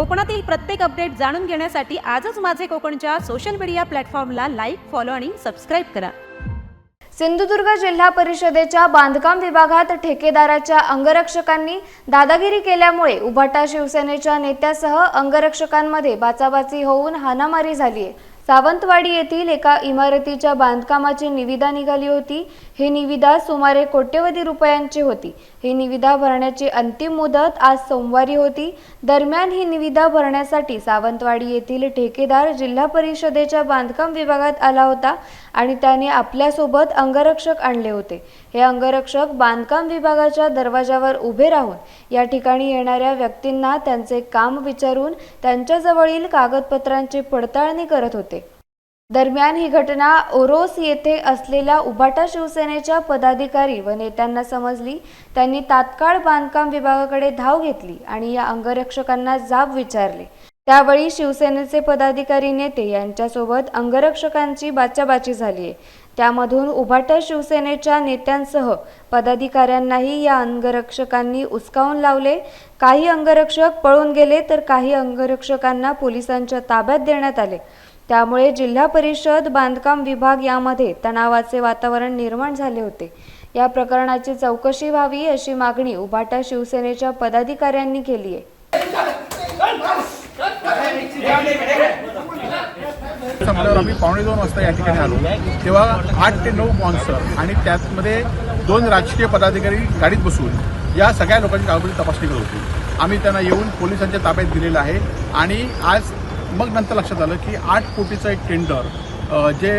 कोकणातील प्रत्येक अपडेट जाणून घेण्यासाठी आजच माझे कोकणच्या सोशल मीडिया प्लॅटफॉर्मला लाईक फॉलो आणि सबस्क्राईब करा. सिंधुदुर्ग जिल्हा परिषदेच्या बांधकाम विभागात ठेकेदाराच्या अंगरक्षकांनी दादागिरी केल्यामुळे उभाटा शिवसेनेच्या नेत्यासह अंगरक्षकांमध्ये बाचाबाची होऊन हाणामारी झाली आहे सावंतवाडी येथील एका इमारतीच्या बांधकामाची निविदा निघाली होती. ही निविदा सुमारे कोट्यवधी रुपयांची होती. ही निविदा भरण्याची अंतिम मुदत आज सोमवारी होती. दरम्यान ही निविदा भरण्यासाठी सावंतवाडी येथील ठेकेदार जिल्हा परिषदेच्या बांधकाम विभागात आला होता आणि त्याने आपल्यासोबत अंगरक्षक आणले होते. हे अंगरक्षक बांधकाम विभागाच्या दरवाजावर उभे राहून या ठिकाणी येणाऱ्या व्यक्तींना त्यांचे काम विचारून त्यांच्याजवळील कागदपत्रांची पडताळणी करत होते. दरम्यान ही घटना ओरोस येथे असलेल्या उबाटा शिवसेनेच्या पदाधिकारी व नेत्यांना समजली. त्यांनी तात्काळ बांधकाम विभागाकडे धाव घेतली आणि या अंगरक्षकांना जाब विचारले. त्यावेळी शिवसेनेचे पदाधिकारी नेते यांच्यासोबत अंगरक्षकांची बाचाबाची झाली आहे. त्यामधून उभाटा शिवसेनेच्या नेत्यांसह पदाधिकाऱ्यांनाही या अंगरक्षकांनी उचकावून लावले. काही अंगरक्षक पळून गेले तर काही अंगरक्षकांना पोलिसांच्या ताब्यात देण्यात आले. त्यामुळे जिल्हा परिषद बांधकाम विभाग यामध्ये तणावाचे वातावरण निर्माण झाले होते. या प्रकरणाची चौकशी व्हावी अशी मागणी उभाटा शिवसेनेच्या पदाधिकाऱ्यांनी केली आहे. संपल्यावर आम्ही पावणे दोन वाजता या ठिकाणी आलो. तेव्हा आठ ते नऊ बॉन्सर आणि त्यामध्ये दोन राजकीय पदाधिकारी गाडीत बसून या सगळ्या लोकांची कागदपत्री तपासणी करत होती. आम्ही त्यांना येऊन पोलिसांच्या ताब्यात दिलेलं आहे आणि आज मग नंतर लक्षात आलं की आठ कोटीचं एक टेंडर जे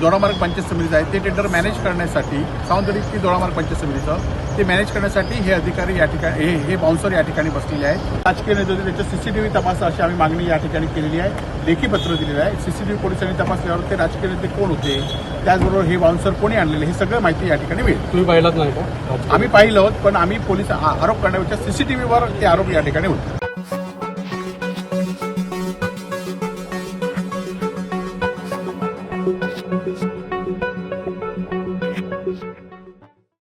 दोडामार्ग पंचायत समितीचं आहे ते टेंडर मॅनेज करण्यासाठी सावंतवाडी की दोडामार्ग पंचायत समितीचं ते मॅनेज करण्यासाठी हे अधिकारी या ठिकाणी हे हे बाउन्सर या ठिकाणी बसलेले आहेत. राजकीय नेते त्याचं सीसीटीव्ही तपासा अशी आम्ही मागणी या ठिकाणी केलेली आहे लेखी पत्र दिलेलं आहे. सीसीटीव्ही पोलिसांनी तपासल्यावर ते राजकीय नेते कोण होते त्याचबरोबर हे बाउन्सर कोणी आणलेले हे सगळं माहिती या ठिकाणी मिळेल. तुम्ही पाहिलात नाही का? आम्ही पाहिलं पण आम्ही पोलीस आरोप करण्यापेक्षा सीसीटीव्हीवर ते आरोप या ठिकाणी होते.